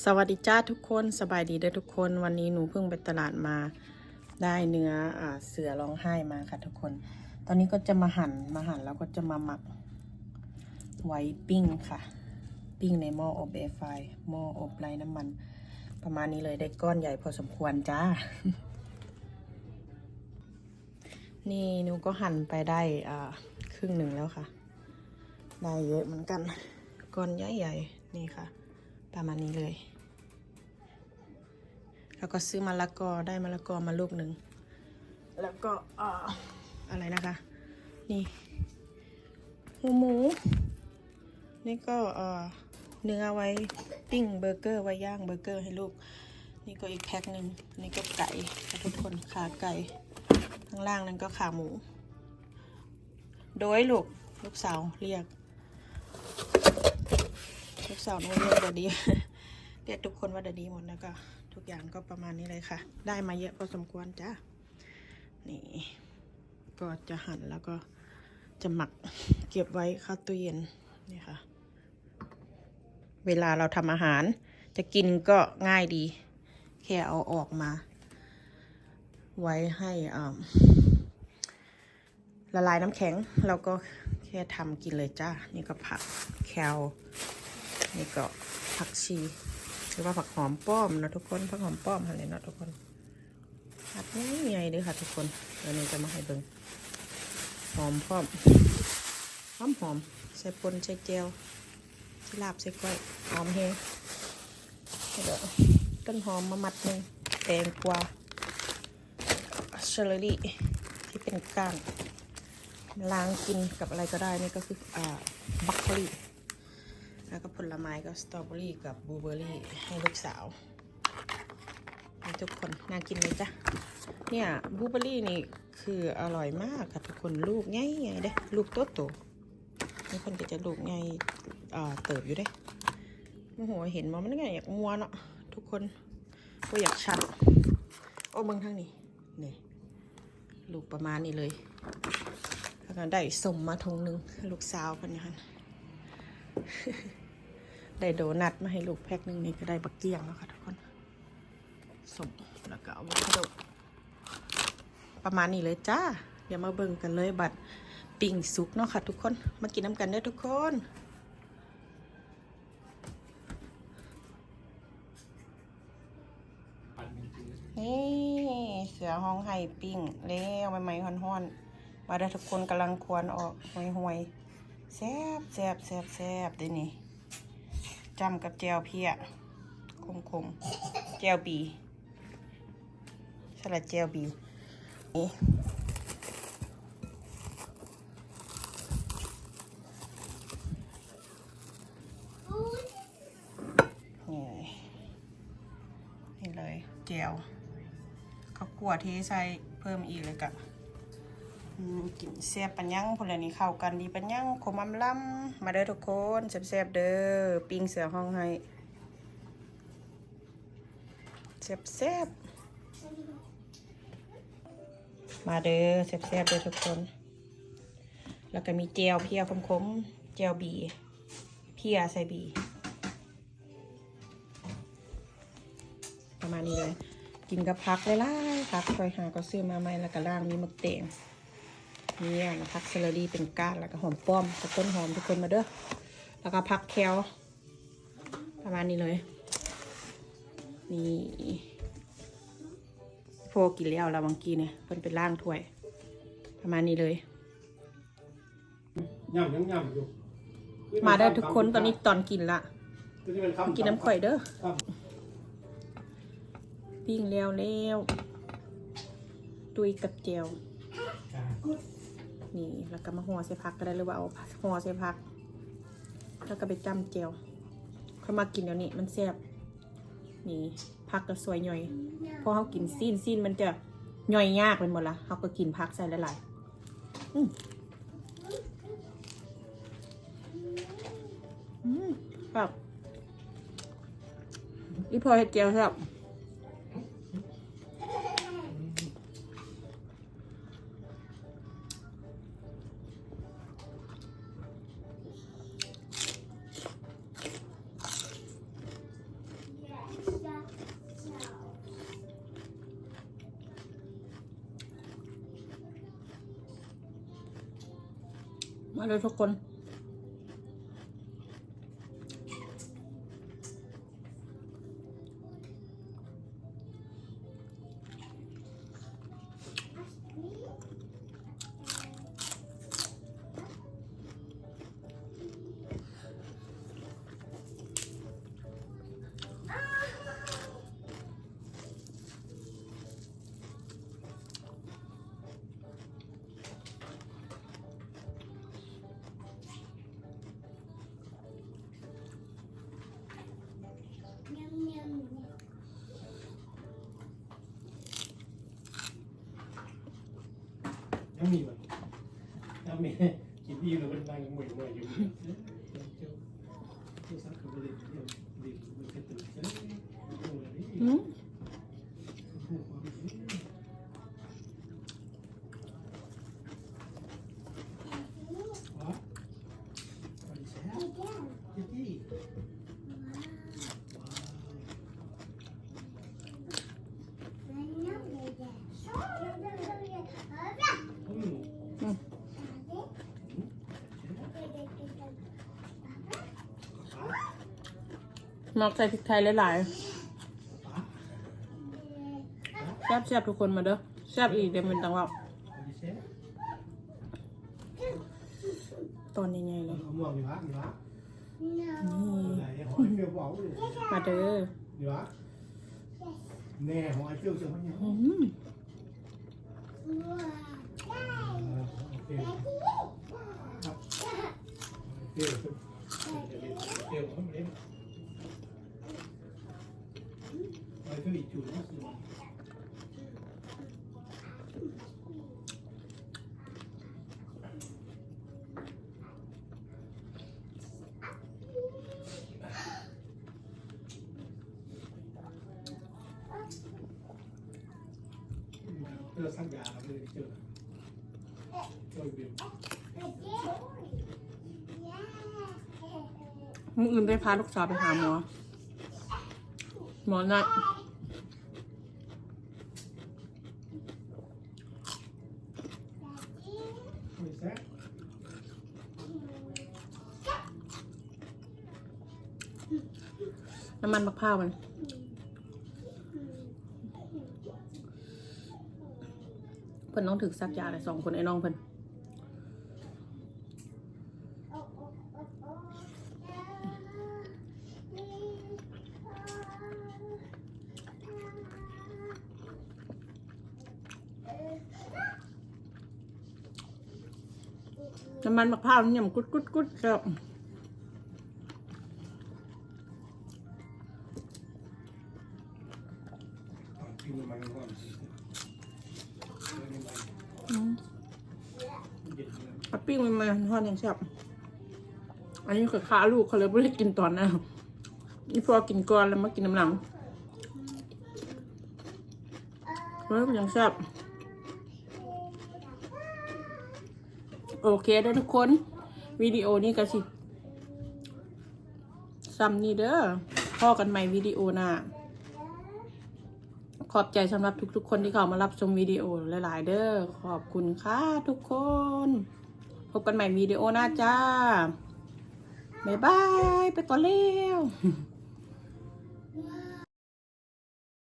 สวัสดีจ้าทุกคนสบายดีเด้อทุกคน วันนี้หนูเพิ่งไปตลาดมาได้เนื้ออเสือร้องไห้มาค่ะทุกคน ตอนนี้ก็จะมาหั่นมาหั่นแล้วก็จะมาหมักไว้ปิ้งค่ะ ปิ้งในหม้ออบแอร์ไฟหม้ออบไร้น้ำมัน ประมาณนี้เลยได้ก้อนใหญ่พอสมควรจ้า นี่หนูก็หั่นไปได้ครึ่งหนึ่งแล้วค่ะ ได้เยอะเหมือนกัน ก้อนใหญ่ๆนี่ค่ะ ประมาณนี้เลย แล้วก็ซื้อมะละกอได้มะละกอมาลูกหนึ่ง แล้วก็ออะไรนะคะ นี่หูหมู นี่ก็เอ่อเนื้อไว้ปิ้งเบอร์เกอร์ไว้ย่างเบอร์เกอร์ให้ลูก นี่ก็อีกแพ็คหนึ่งนี่ก็ไก่ทุกคนขาไก่ข้างล่างนั้นก็ขาหมู โดยลูกลูกสาวเรียก สาวนูเรียกดาดีเรียกทุกคนว่าดาดีหมดแล้วก็ ทุกอย่างก็ประมาณนี้เลยค่ะ ได้มาเยอะพอสมควรจ้านี่ ก็จะหั่นแล้วก็จะหมักเก็บไว้เข้าตู้เย็นนี่ค่ะ เวลาเราทำอาหาร จะกินก็ง่ายดี แค่เอาออกมา ไว้ให้อ่าละลายน้ำแข็งเราก็แค่ทำกินเลยจ้า นี่ก็ผักแคล นี่ก็ผักชีหรือว่าผักหอมป้อมนะทุกคนผักหอมป้อมอะไรเนาะทุกคนผัดง่ายๆเด้วยค่ะทุกคนเดี๋ยวนี้จะมาให้เบิ่งหอมป้อมหอมหอมใส่ปนใส่เจลใส่ลาบใส่ก้อยหอมแฮงเดี๋ยวต้นหอมมามัดหนึ่งแตงกวาเชอร์รี่ที่เป็นก้านล้างกินกับอะไรก็ได้นี่ก็คืออ่าบัคโคลี แล้วก็ผลไม้ก็สตรอเบอรี่กับบลูเบอรี่ให้ลูกสาวให้ทุกคนน่ากินไหมจ๊ะเนี่ยบลูเบอรี่นี่คืออร่อยมากค่ะทุกคนลูกใหญ่ๆเด้ลูกโตโตนี่คนก็จะลูกใหญ่อ่าเติบอยู่เด้โอ้โหเห็นมามันก็อยากมัวเนาะทุกคนก็อยากชันโอ้เบิ่งทางนี้นี่ลูกประมาณนี้เลยแล้วก็ได้สมมาทงนึงลูกสาวเพันยัง ได้โดนัทมาให้ลูกแพ็คหนึ่งนี่ก็ได้บักเกี้ยงแล้วค่ะทุกคนสมแล้วก็เอาอะโวคาโดประมาณนี้เลยจ้าเดี๋ยวมาเบิ่งกันเลยบัตรปิ่งสุกเนาะค่ะทุกคนมากินน้ำกันเด้อทุกคนนี่เสือห้องไห่ปิ้งแล้วใหม่ๆฮ้อนๆมาได้ทุกคนกำลังควรออกห่วยๆแซบแซบแซบแซบเด้นี่ จำกับแจวเพียคมคมแจวบีสลัดแจวบีนี่นี่เลยนี่เลยแจวข้าวกลัวที่ใส่เพิ่มอีกเลยกะ กินแซ่บปัญญังพลานี้เข้ากันดีปัญญังขมอำล้ำมาเด้อทุกคนแซ่บๆเด้อปิ้งเสือห้องให้แซ่บๆมาเด้อแซ่บๆเด้อทุกคน แล้วก็มีเจลเพียคมๆเจลบี เพียใส่บี ประมาณนี้เลย กินกับพักเลยล่ะพักคอยหาก็ซื้อมาใหม่แล้วก็ล่างมีมะเตง เนี่ยนะพักเซเลอรี่เป็นก้านแล้วก็หอมป้อมกับต้นหอมทุกคนมาเด้อแล้วก็พักแคลประมาณนี้เลย นี่โฟกินแล้วแล้วบางกีเนี่ยเพิ่นเป็นล่างถ้วย ประมาณนี้เลยย่ำยังย่ำอยู่มาได้ทุกคนตอนนี้ตอนกินละตัวนี้เป็นคำกินน้ำข่อยเด้อครับปิ้งแล้วแล้วตุยกับเจล นี่ แล้วก็มาห่อใส่พักก็ได้หรือว่าเอาห่อใส่พัก แล้วก็ไปจ้ำเจลค่อยมากินเดี๋ยวนี้มันแซ่บนี่พักก็สวยหน่อยพราะเขากินซีนซีนมันจะย่อยยากไปหมดละเขาก็กินพักใส่หลายๆอืมอืมแบบอีพอเห็ดเจียวครับ มาเลยทุกคน ยังมีมันถ้ามีกินดีหรือมันบางเหม่อยเหม่อยอยู่เจ้าเจ้าซักกับเด็กเดียวเด็กมันกระตุ้นเจ้าโอ้ย อืม ผู้ความรู้วะอะไรแซ่บจิ๊จี้ว้าวอืม อืม มักใส่พริกไทยหลายๆแซ่บแซ่บทุกคนมาเด้อแซ่บอีกเดี๋ยวมันตังว่าอะไรแซ่บตอนยังไงเลยเอาหมวกดีวะดีวะนี่ไหนหอยเฟียวบอกเลยมาเด้อดีวะแน่หอยเฟียวเจอมันยังอืมโอเคครับเฟียวเฟียวเขาไม่เล่นหอยเฟียวอีกจุดนึง เพื่อสักยาครับเลยเจอโดยเบียมึงอื่นได้พาลูกสาวไปหาหมอ หมอนัดไม่แซ่บน้ำมันมะพร้าวมัน เพิ่นต้องถึกซักยาเลยสองคนไอ้น้องเพิ่นน้ำมันมะพร้าวเนี่ยมันกุดกุดกุดครับกินมันก่อนเย็นเลย ปิ้งมันมาทอดยังแซ่บอันนี้คือค้าลูกเขาเลยไม่ได้กินตอนนั้นนี่พอกินก่อนแล้วมากินน้ำหลังเฮ้ยมันยังแซ่บโอเคได้อทุกคน วิดีโอนี้ก็สิซ้ำนี่เด้อพ่อกันใหม่วิดีโอหน้าขอบใจสำหรับทุกๆคนที่เข้ามารับชมวิดีโอหลายๆเด้อขอบคุณค่ะทุกคน พบกันใหม่วิดีโอหน้าจ้า บ๊ายบาย ไปก่อนเร็ว